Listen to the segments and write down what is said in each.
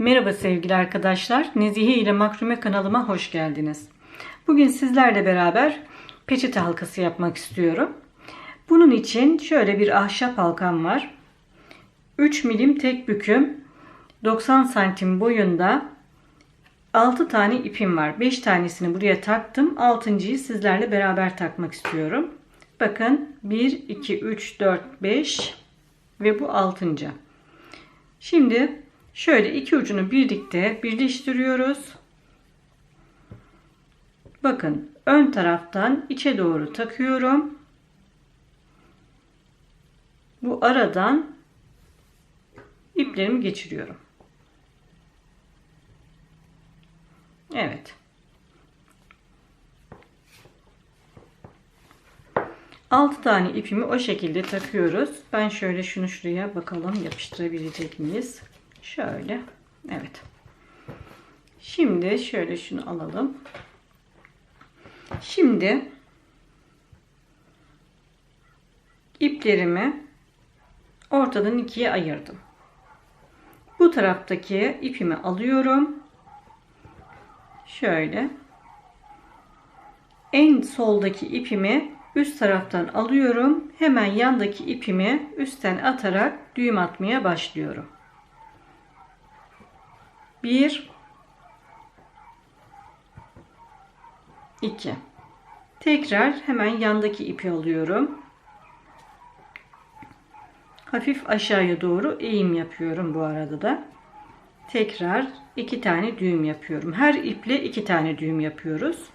Merhaba sevgili arkadaşlar. Nezihe ile Makrume kanalıma hoş geldiniz. Bugün sizlerle beraber peçete halkası yapmak istiyorum. Bunun için şöyle bir ahşap halkam var. 3 milim tek büküm 90 santim boyunda 6 tane ipim var. 5 tanesini buraya taktım. 6.yı sizlerle beraber takmak istiyorum. Bakın 1, 2, 3, 4, 5 ve bu 6. Şimdi şöyle iki ucunu birlikte birleştiriyoruz. Bakın ön taraftan içe doğru takıyorum. Bu aradan iplerimi geçiriyorum. Evet. Altı tane ipimi o şekilde takıyoruz. Ben şöyle şunu şuraya bakalım yapıştırabilecek miyiz? Şöyle. Evet. Şimdi şöyle şunu alalım. Şimdi iplerimi ortadan ikiye ayırdım. Bu taraftaki ipimi alıyorum. Şöyle. En soldaki ipimi üst taraftan alıyorum. Hemen yandaki ipimi üstten atarak düğüm atmaya başlıyorum. 1 2 Tekrar hemen yandaki ipi alıyorum. Hafif aşağıya doğru eğim yapıyorum bu arada da. Tekrar iki tane düğüm yapıyorum. Her iple iki tane düğüm yapıyoruz.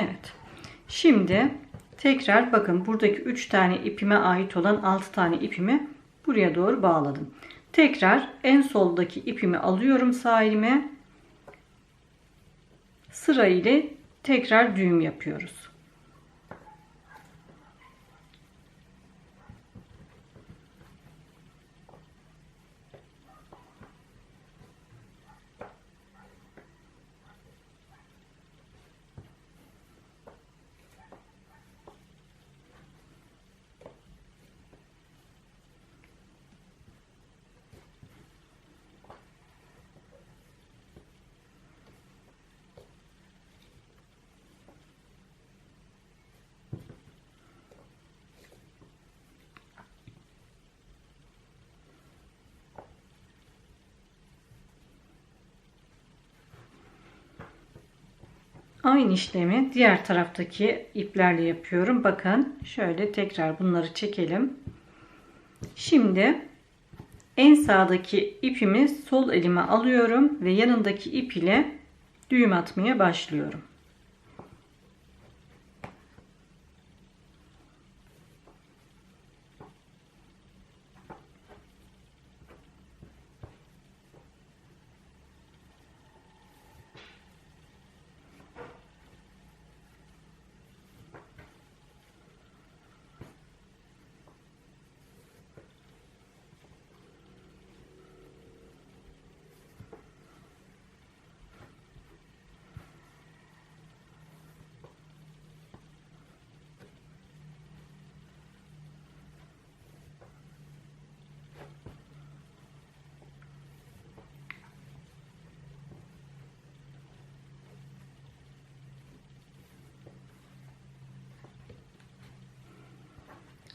Evet. Şimdi tekrar bakın buradaki 3 tane ipime ait olan 6 tane ipimi buraya doğru bağladım. Tekrar en soldaki ipimi alıyorum sağ elime. Sıra tekrar düğüm yapıyoruz. Aynı işlemi diğer taraftaki iplerle yapıyorum. Bakın şöyle tekrar bunları çekelim. Şimdi en sağdaki ipimi sol elime alıyorum ve yanındaki ip ile düğüm atmaya başlıyorum.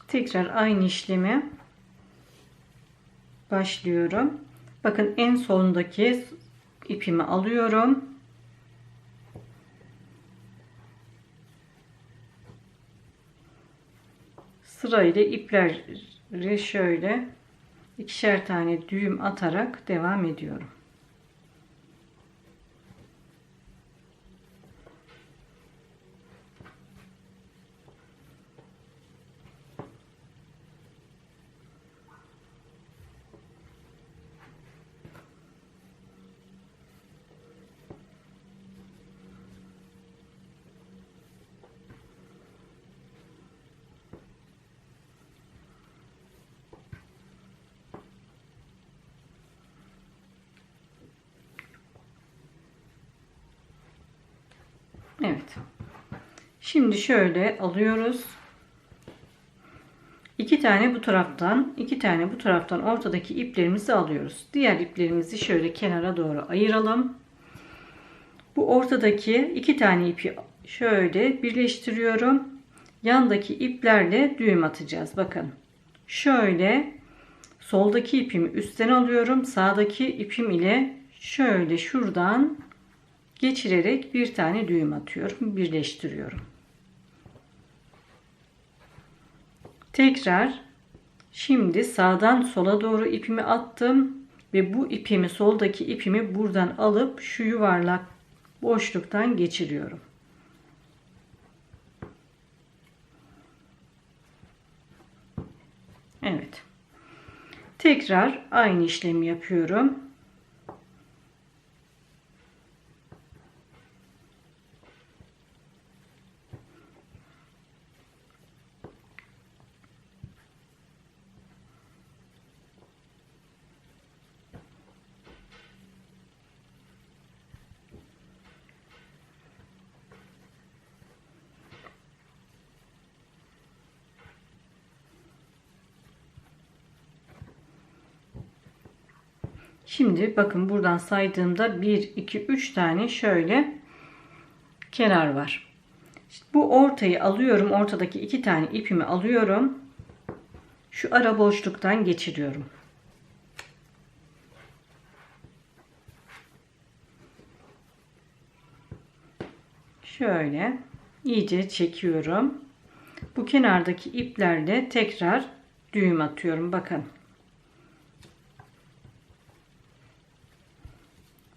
Tekrar aynı işlemi başlıyorum. Bakın en sondaki ipimi alıyorum. Sırayla ipleri şöyle ikişer tane düğüm atarak devam ediyorum. Evet. Şimdi şöyle alıyoruz. İki tane bu taraftan, iki tane bu taraftan ortadaki iplerimizi alıyoruz. Diğer iplerimizi şöyle kenara doğru ayıralım. Bu ortadaki iki tane ipi şöyle birleştiriyorum. Yandaki iplerle düğüm atacağız. Bakın. Şöyle soldaki ipimi üstten alıyorum. Sağdaki ipim ile şöyle şuradan geçirerek bir tane düğüm atıyorum. Birleştiriyorum. Tekrar şimdi sağdan sola doğru ipimi attım ve bu ipimi soldaki ipimi buradan alıp şu yuvarlak boşluktan geçiriyorum. Evet. Tekrar aynı işlemi yapıyorum. Şimdi bakın buradan saydığımda 1, 2, 3 tane şöyle kenar var. İşte bu ortayı alıyorum. Ortadaki iki tane ipimi alıyorum. Şu ara boşluktan geçiriyorum. Şöyle iyice çekiyorum. Bu kenardaki iplerle tekrar düğüm atıyorum. Bakın.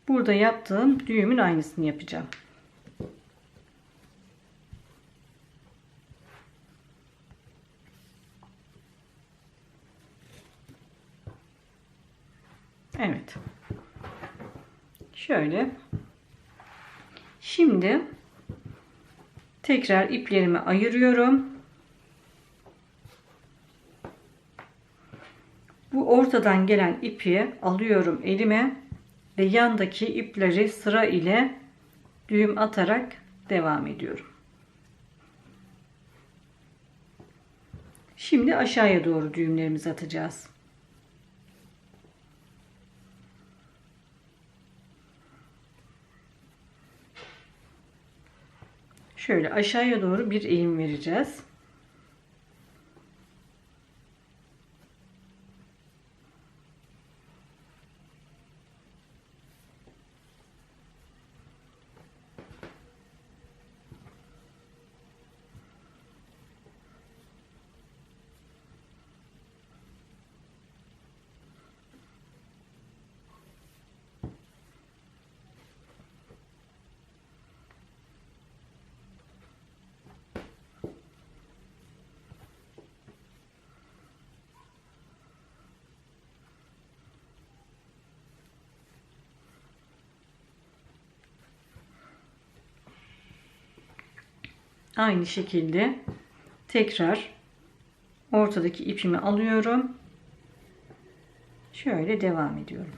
Burada yaptığım düğümün aynısını yapacağım. Evet. Şöyle. Şimdi tekrar iplerimi ayırıyorum. Bu ortadan gelen ipi alıyorum elime ve yandaki ipleri sıra ile düğüm atarak devam ediyorum. Şimdi aşağıya doğru düğümlerimizi atacağız. Şöyle aşağıya doğru bir eğim vereceğiz. Aynı şekilde tekrar ortadaki ipimi alıyorum. Şöyle devam ediyorum.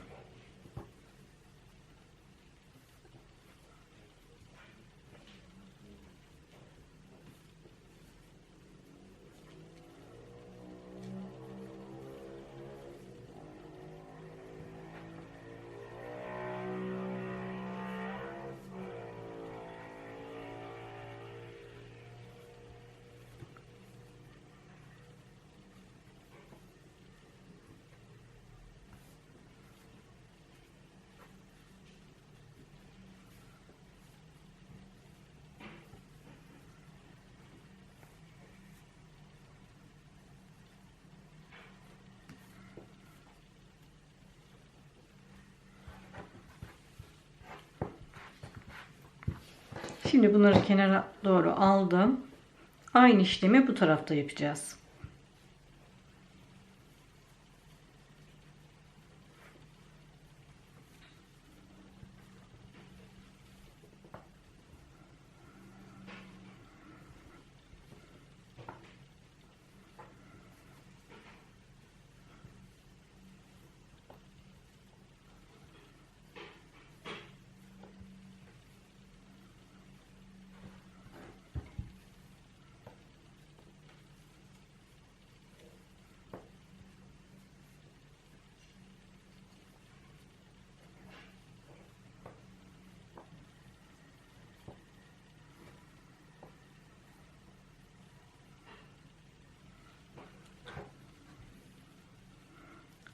Şimdi bunları kenara doğru aldım. Aynı işlemi bu tarafta yapacağız.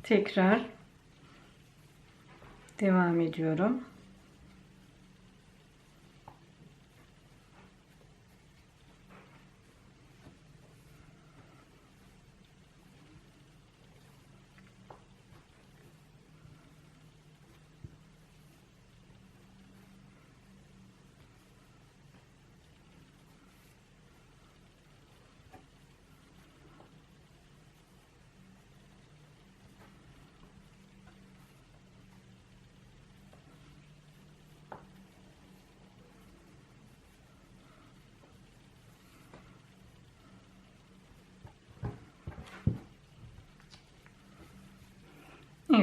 Tekrar devam ediyorum.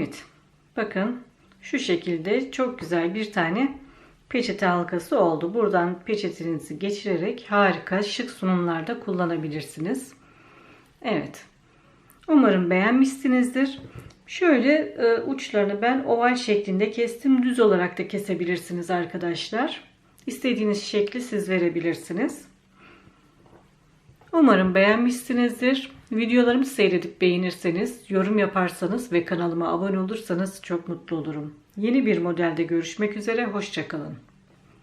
Evet. Bakın şu şekilde çok güzel bir tane peçete halkası oldu. Buradan peçetenizi geçirerek harika şık sunumlarda kullanabilirsiniz. Evet. Umarım beğenmişsinizdir. Şöyle e, uçlarını ben oval şeklinde kestim. Düz olarak da kesebilirsiniz arkadaşlar. İstediğiniz şekli siz verebilirsiniz. Umarım beğenmişsinizdir. Videolarımı seyredip beğenirseniz, yorum yaparsanız ve kanalıma abone olursanız çok mutlu olurum. Yeni bir modelde görüşmek üzere, hoşçakalın.